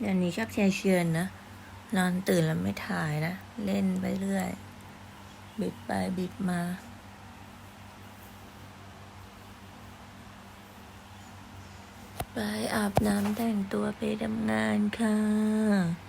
เดี๋ยวนี้ชอบแชร์เชือนนะ นอนตื่นแล้วไม่ถ่ายนะ เล่นไปเรื่อย บิดไปบิดมา ไปอาบน้ำแต่งตัวไปทำงานค่ะ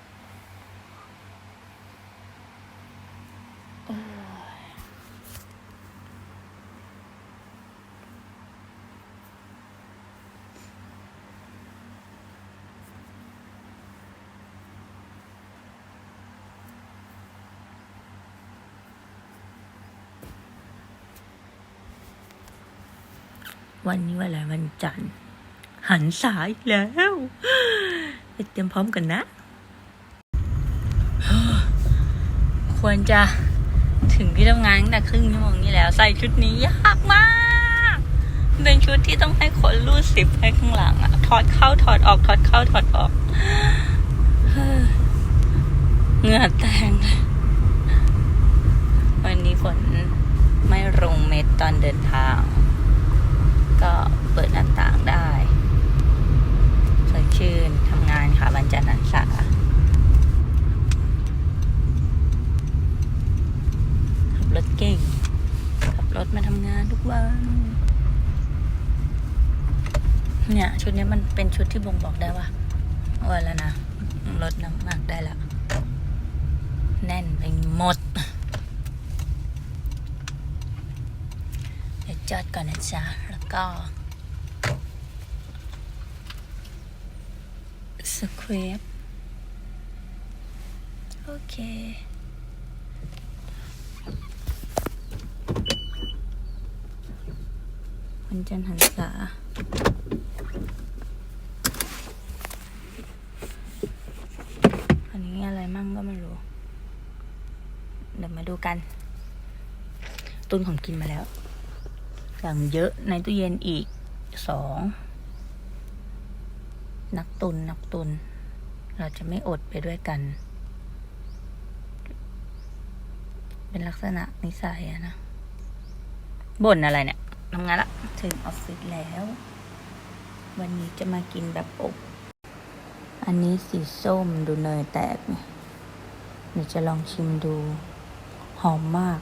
วันนี้วันอะไรวันจันทร์ หันสายแล้วไปเตรียมพร้อมกันนะ ควรจะถึงที่ทำงานตั้งแต่ครึ่งชั่วโมงนี้แล้ว ใส่ชุดนี้ยากมาก เป็นชุดที่ต้องให้คนรูดสิบให้ข้างหลังอะถอดเข้าถอดออกถอดเข้าถอดออกเหงื่อแตกวันนี้ฝนไม่ลงเม็ดตอนเดินทาง ก็เปิดหน้าต่างได้สดชื่นทำงานค่ะบรรจันทร์หันษาขับรถเก่ง ขับรถมาทำงานทุกวัน เนี่ย ชุดนี้มันเป็นชุดที่บ่งบอกได้ว่าว่าแล้วนะลดน้ำหนักได้ล้วแน่นไปหมดเดี๋ยวจอดก่อนนะจ๊ะ ก็สควีปโอเควันจันทร์หันษาอันนี้อะไรมั่งก็ไม่รู้ เดี๋ยวมาดูกัน ตุนของกินมาแล้ว อย่างเยอะในตู้เย็นอีกสองนักตุนนักตุน เราจะไม่อดไปด้วยกัน เป็นลักษณะนิสัยอะนะบ่นอะไรเนี่ยทำงานละถึงออฟฟิศแล้ว วันนี้จะมากินแบบอบ อันนี้สีส้มดูเนยแตกเนี่ยเดี๋ยวจะลองชิมดู หอมมาก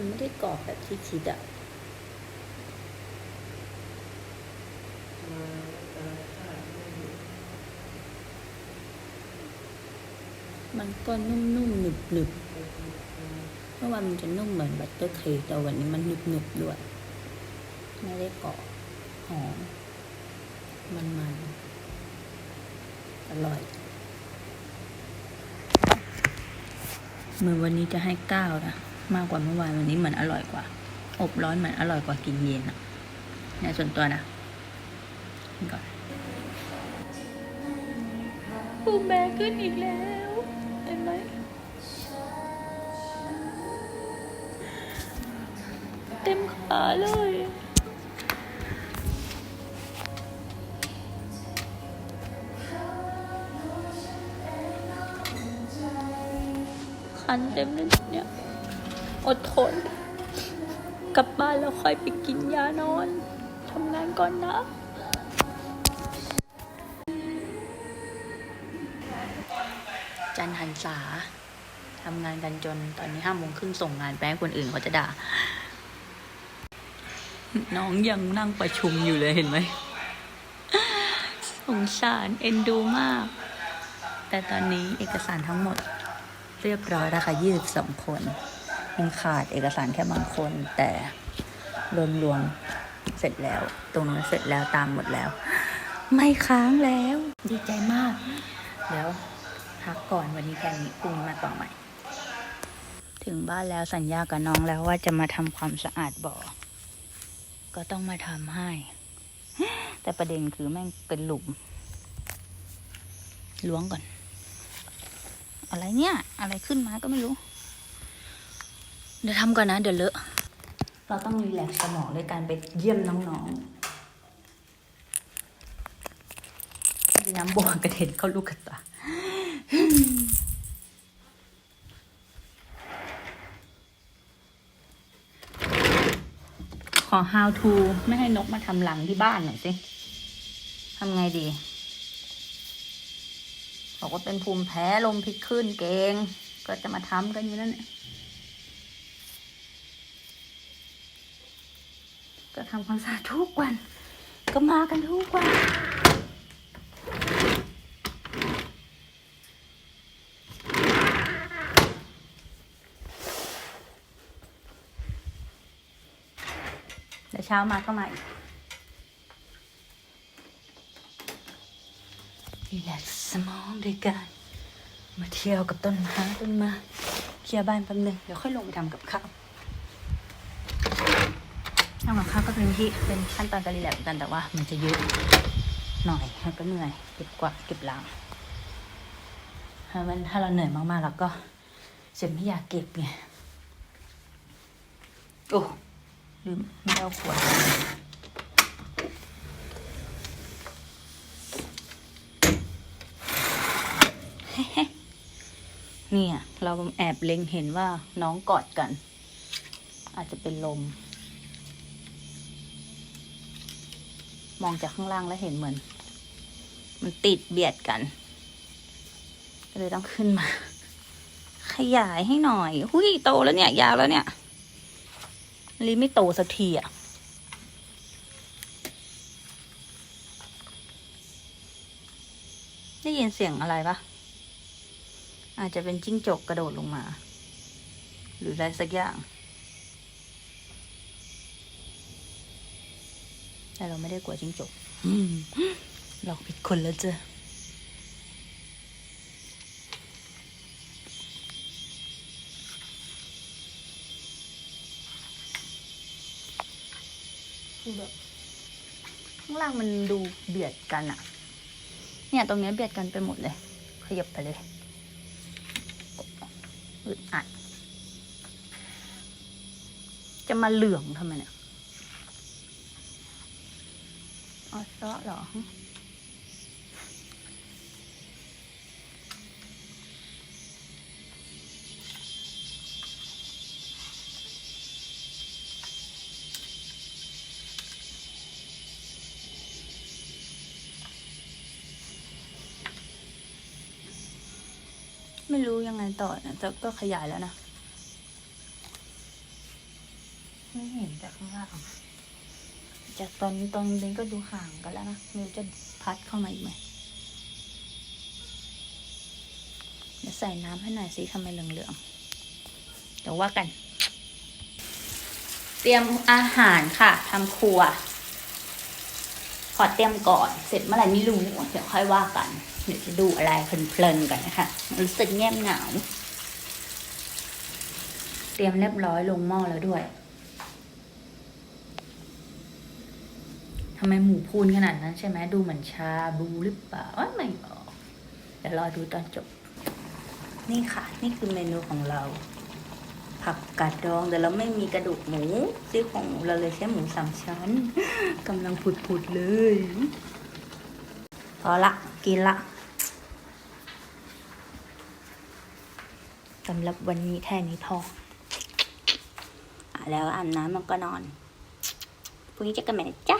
มันไม่ได้กรอบแบบที่คิดอะมันก็นุ่มๆหนึบๆเมื่อวานมันจะนุ่มเหมือนบัตเตอร์เค้กแต่วันนี้มันหนึบๆด้วย ไม่ได้กรอบหอมมันๆอร่อยเหมือนวันนี้จะให้เก้านะ มากกว่าเมื่อวานวันนี้เหมือนอร่อยกว่า อบร้อนเหมือนอร่อยกว่ากินเย็นอะในส่วนตัวนะก่อนปูแม่ขึ้นอีกแล้วเห็นไหมเต็มขาเลยคันเต็มเลยเนี่ย อดทน กลับบ้านแล้วค่อยไปกินยานอนทำงานก่อนนะจันหันษาทำงานกันจนตอนนี้ห้าโมงครึ่งส่งงานไปให้คนอื่นเขาจะด่า น้องยังนั่งประชุมอยู่เลยเห็นไหมสงสารเอ็นดูมาก แต่ตอนนี้เอกสารทั้งหมดเรียบร้อยแล้วค่ะยี่สิบสองคน ยังขาดเอกสารแค่บางคน แต่รวมรวมๆเสร็จแล้ว ตรงนั้นเสร็จแล้วตามหมดแล้ว ไม่ค้างแล้ว ดีใจมากเดี๋ยวพักก่อนวันนี้แค่นี้พรุ่งนี้มาต่อใหม่ ถึงบ้านแล้วสัญญากับน้องแล้วว่าจะมาทำความสะอาดบ่อ ก็ต้องมาทำให้ แต่ประเด็นคือแม่งเป็นหลุมล้วงก่อน อะไรเนี่ย อะไรขึ้นมาก็ไม่รู้ เดี๋ยวทำก่อนนะ เดี๋ยวเลอะ เราต้องรีแลกซ์สมองด้วยการไปเยี่ยมน้องๆดีน้ำบัวกระเด็นเข้าลูกกระตาขอ how to ไม่ให้นกมาทำหลังที่บ้านหน่อยสิทำไงดี บอกว่าเป็นภูมิแพ้ลมพิษขึ้นเกง ก็จะมาทำกันอยู่นั่นแหละ ก็ทำความสะอาดทุกวัน ก็มากันทุกวัน เดี๋ยวเช้ามาก็มาอีกรีแลกซ์สมองด้วยกัน มาเที่ยวกับต้นไม้ต้นไมาเคลียร์บ้านแป๊บนึง เดี๋ยวค่อยลงไปทำกับข้าว ทำกับข้าวก็เป็นที่เป็นขั้นตอนการรีแลกซ์เหมือนกันแต่ว่า มันจะเยอะหน่อยมันก็เหนื่อยเก็บกวาดเก็บล้างถ้ามันถ้าเราเหนื่อยมากๆเราก็จะไม่อยากเก็บไงโอ้ลืมไม่เอาขวดเนี่ย เราแอบเล็งเห็นว่าน้องกอดกัน อาจจะเป็นลม มองจากข้างล่างแล้วเห็นเหมือน มันติดเบียดกัน ก็เลยต้องขึ้นมา ขยายให้หน่อยหุยโตแล้วเนี่ย ยาวแล้วเนี่ยลีไม่โตสักทีอะได้ยินเสียงอะไรปะอาจจะเป็นจิ้งจกกระโดดลงมา หรืออะไรสักอย่าง แต่เราไม่ได้กลัวจิ้งจกอืมหลอกผิดคนแล้วจ้ะคือแบบข้างล่างมันดูเบียดกันอะเนี่ยตรงเนี้ยเบียดกันไปหมดเลย ขยับไปเลยอึดอัดจะมาเหลืองทำไมเนี่ย อเซาะหรอไม่รู้ยังไงต่อนะแต่ก็ขยายแล้วนะ ไม่เห็นจากข้างล่าง จากตอนตอนนี้ก็ดูห่างกันแล้วนะม่รู้จะพัดเข้ามาอีกไหมเดี๋ยวใส่น้ำให้หน่อยสิทำไมเหลืองๆเดี๋ยวว่ากัน เตรียมอาหารค่ะทำครัว ขอเตรียมก่อนเสร็จเมื่อไหร่ไม่รู้เดี๋ยวค่อยว่ากันเดี๋ยวจะดูอะไรเพลินๆกันนะคะรู้สึกเงียบเหงาเตรียมเรียบร้อยลงหม้อแล้วด้วย ทำไมหมูพูนขนาดนั้นใช่ไหมดูเหมือนชาบูหรือเปล่าไม่ออกเดี๋ยวรอดูตอนจบ นี่ค่ะ นี่คือเมนูของเรา ผักกาดดองแต่เราไม่มีกระดูกหมูซี่โครงหมูเราเลยใช้หมูสามชั้นกำลังผุดๆเลย พอละกินละสำหรับวันนี้แค่นี้พออแล้วอาบน้ำมันก็นอน พรุ่งนี้จะกันใหม่นะจ๊ะ